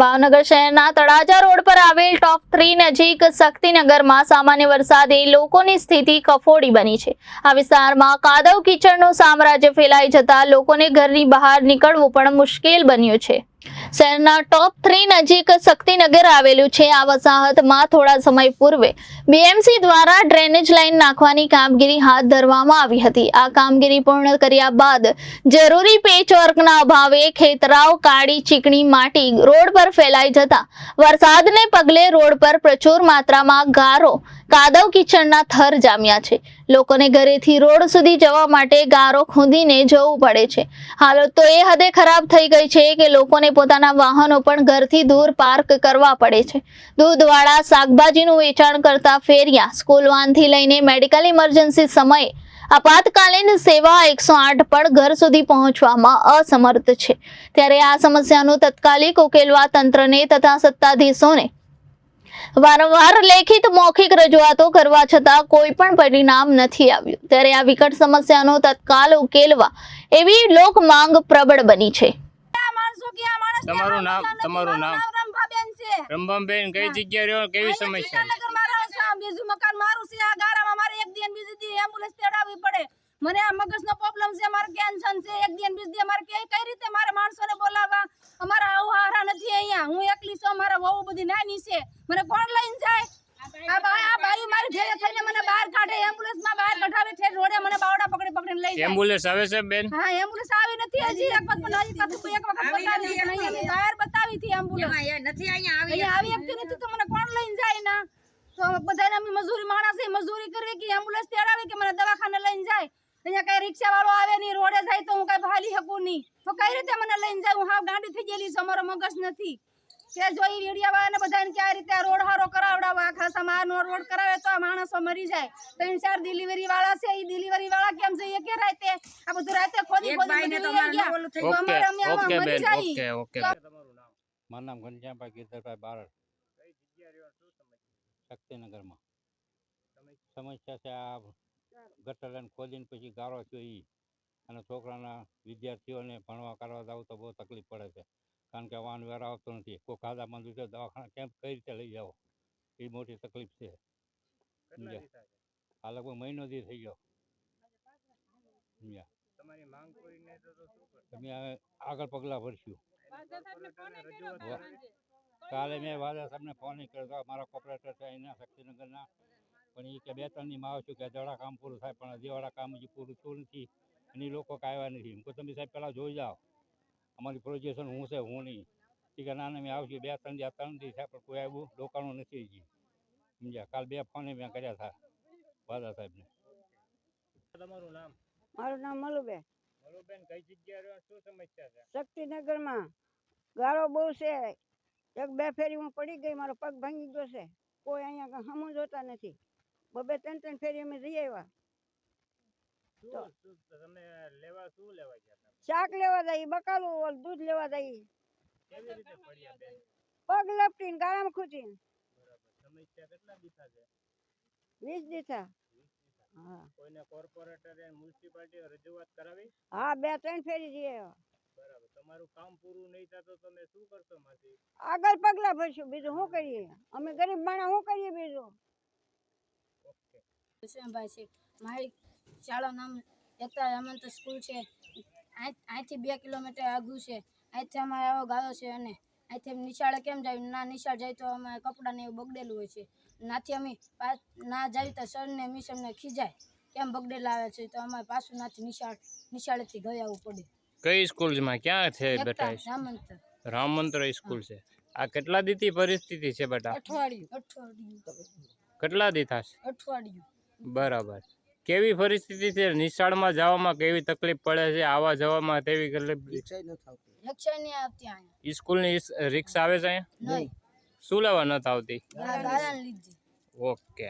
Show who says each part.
Speaker 1: ભાવનગર શહેરના તળાજા રોડ પર આવેલ ટોપ થ્રી નજીક શક્તિનગરમાં સામાન્ય વરસાદે લોકોની સ્થિતિ કફોડી બની છે. આ વિસ્તારમાં કાદવ કીચડનું સામ્રાજ્ય ફેલાઈ જતા લોકોને ઘરની બહાર નીકળવું પણ મુશ્કેલ બન્યું છે. શહેરના ટોપ થ્રી નજીક શક્તિનગર આવેલું છે. આ વસાહતમાં થોડા સમય પૂર્વે બીએમસી દ્વારા ડ્રેનેજ લાઇન નાખવાની કામગીરી હાથ ધરવામાં આવી હતી. આ કામગીરી પૂર્ણ કર્યા બાદ જરૂરી પેચવર્કના અભાવે ખેતરાવ કાળી ચીકણી માટી રોડ પર ફેલાઈ જતા વરસાદને પગલે રોડ પર પ્રચુર માત્રામાં ગારો, કાદવ કિચડના થર જામ્યા છે. લોકોને ઘરેથી રોડ સુધી જવા માટે ગારો ખૂંદીને જવું પડે છે. હાલત તો એ હદે ખરાબ થઈ ગઈ છે કે લોકોને પોતાના વાહનો પણ ઘરથી દૂર પાર્ક કરવા પડે છે. દૂધવાળા શાકભાજીનું વેચાણ કરતા ફેરિયા સ્કૂલ વાનથી લઈને મેડિકલ ઇમરજન્સી સમયે આપાતકાલીન સેવા એકસો આઠ પણ ઘર સુધી પહોંચવામાં અસમર્થ છે. ત્યારે આ સમસ્યાનું તત્કાલિક ઉકેલવા તંત્રને તથા સત્તાધીશોને વારંવાર લેખિત મૌખિક રજૂઆતો કરવા છતાં કોઈ પણ પરિણામ નથી આવ્યું. ત્યારે આ વિકટ સમસ્યાનો તત્કાલ ઉકેલવા એવી લોક માંગ પ્રબળ બની છે
Speaker 2: આ માણસો કે આ માણસ
Speaker 3: તમારું નામ- તમારું નામ?
Speaker 2: રંભાબેન
Speaker 3: કઈ જગ્યા રહ્યો? કેવી સમસ્યા.
Speaker 2: બીજું મકાન મારું છે. આ ગારામાં મારે એક દિન બીજી દી એમ્બ્યુલન્સ તેડાવવી પડે. મને આ મગજનો પ્રોબ્લેમ છે. મારે ટેન્શન છે. એક દિન બીજી દી મારે કે કઈ રીતે મારે માણસોને બોલાવવા? અમારા આહારા નથી અહીંયા. હું એકલી છું. મારા વહુ બધી નાની છે. મને કોણ લઈને જાય? આ બા આ બાયું મારી ભેગા થઈને મને બહાર કાઢે એમ્બ્યુલન્સમાં બહાર કઢાવે છે રોડે મને બાવડા પકડી પકડીને લઈ જાય
Speaker 3: એમ્બ્યુલન્સ આવે છે બેન?
Speaker 2: હા એમ્બ્યુલન્સ આવી નથી હજી. એક વખત પણ હજી પાછું એક વખત બતાવી હતી. બહાર બતાવી હતી એમ્બ્યુલન્સ.
Speaker 4: નથી અહીંયા આવી
Speaker 2: અહીંયા આવી એકતી નથી તો મને કોણ લઈને જાય ના? તો બધાને અમે મજૂરી માણસ છે મજૂરી કરવી કે એમ્બ્યુલન્સ તેડાવે કે મને દવાખાને લઈને જાય? અહીંયા કઈ રિક્ષા વાળો આવે નહીં રોડે જાય તો હું કઈ ભાલી શકું નહીં. તો કઈ રીતે મને લઈને જાય? હું હાવ ગાંડી થઈ ગયેલી છું અમારો મગજ નથી. કે જો ઈ વીડિયો બધાને કે આ રીતે આ રોડ હારો કરાવડાવો આખા સમારનો રોડ કરાવે તો આ માણસો મરી જાય. ત્રણ ચાર ડિલિવરી વાળા છે એ ડિલિવરી વાળા કેમ છે એ કે રાતે? આ બધું રાતે ખોદી ખોદી અમારે અમે
Speaker 3: આવા
Speaker 2: મરી જાય.
Speaker 3: ઓકે ઓકે તમારું નામ
Speaker 5: મારું નામ ઘનશ્યામભાઈ ગીરધરભાઈ બારડ. શક્તિનગરમાં. સમસ્યા છે આ ગટર લાઈન ખોદીને પછી ગારો થયો એ અને છોકરાના વિદ્યાર્થીઓને ભણવા કરવા જાવ તો બહુ તકલીફ પડે છે. કારણ કે વાહન વ્યવહાર આવતો નથી. કોઈ ખાધા મંદુ છે દવાખાના કેમ કઈ રીતે લઈ જાઓ? એ મોટી તકલીફ છે. આ લગભગ મહિનો દી થઈ ગયો. સમજ્યા?
Speaker 3: તમારી માંગ કોઈ નહીં તો શું કરશો?
Speaker 5: તમે આગળ પગલાં ભરશું. કાલે મેં વાદા સાહેબને ફોન કર્યો. મારા કોપરેટર છે અહીંના શક્તિનગરના. પણ એ કે બે ત્રણની માં છું કે અજવાળા કામ પૂરું થાય. પણ અજવાળા કામ હજી પૂરું થયું નથી. અને એ લોકો કાંઈ નથી. હું કહું તમે સાહેબ પહેલાં જોઈ જાઓ. અમારી પ્રોજેક્શન હું છે હું નહીં. એ કે ના ના મેં આવજો બે ત્રણ દિવસ ત્રણ દિવસ થાય પણ કોઈ આવ્યું રોકાણું નથી હજી. સમજ્યા? કાલ બે ફોન મેં કર્યા હતા વાદા સાહેબને.
Speaker 3: તમારું નામ?
Speaker 4: મારું નામ મલુબેન.
Speaker 3: મલુબેન કઈ જગ્યાએ રહ્યો? શું સમસ્યા છે?
Speaker 4: શક્તિનગરમાં. ગાળો બહુ છે. એક બે ફેરી હું પડી ગઈ મારો પગ ભાંગી ગયો છે. કોઈ અહીંયા હમું જોતા નથી. બબે ત્રણ ત્રણ ફેરી અમે જઈ આવ્યા.
Speaker 3: તમે લેવા શું લેવા ગયા
Speaker 4: શાક લેવા જઈએ બકાલું ઓલું દૂધ લેવા જઈએ
Speaker 3: રીતે
Speaker 4: પગ લપટીને ગાળામાં ખૂટીને
Speaker 3: બરાબર. સમસ્યા કેટલા
Speaker 4: વીસ દીધા હા.
Speaker 3: કોઈને કોર્પોરેટરે મ્યુનિસિપાલિટી રજૂઆત કરાવી?
Speaker 4: હા બે ત્રણ ફેરી જઈ
Speaker 3: બરાબર. તમારું કામ પૂરું નહીં થતો તમે શું કરશો માંથી
Speaker 4: આગળ પગલાં ભરશું. બીજું શું કરીએ? અમે ગરીબ માણસ શું કરીએ બીજું?
Speaker 3: ઓકે.
Speaker 6: હુસેનભાઈ છે. મારી શાળા નામ એકતા હેમંત સ્કૂલ છે. અહીંથી બે કિલોમીટર આગું છે. અહીંથી અમારે આવો ગાળો છે અને અહીંથી અમે નિશાળે કેમ જાય? ના નિશાળ જાય તો અમારે કપડાને એવું બગડેલું હોય છે. નાથી અમે ના જાય તો સરને મિસ અમને ખીજાય. કેમ બગડેલા આવે છે? તો અમારે પાછું નાથી નિશાળ નિશાળેથી ગયા આવવું પડે.
Speaker 3: કઈ સ્કૂલમાં ક્યાં છે બેટા?
Speaker 6: હેમંત
Speaker 3: રામ મંત્ર સ્કૂલ છે. આ કેટલા દીથી પરિસ્થિતિ છે બેટા?
Speaker 6: અઠવાડિયું અઠવાડિયું.
Speaker 3: કેટલા દી થશે
Speaker 6: અઠવાડિયું.
Speaker 3: બરાબર. કેવી પરિસ્થિતિ છે? નિશાળમાં જવામાં કેવી તકલીફ પડે છે? આવા જવામાં તેવી તકલીફ સ્કૂલની રિક્ષા આવે છે શું લેવા નથી આવતી ઓકે.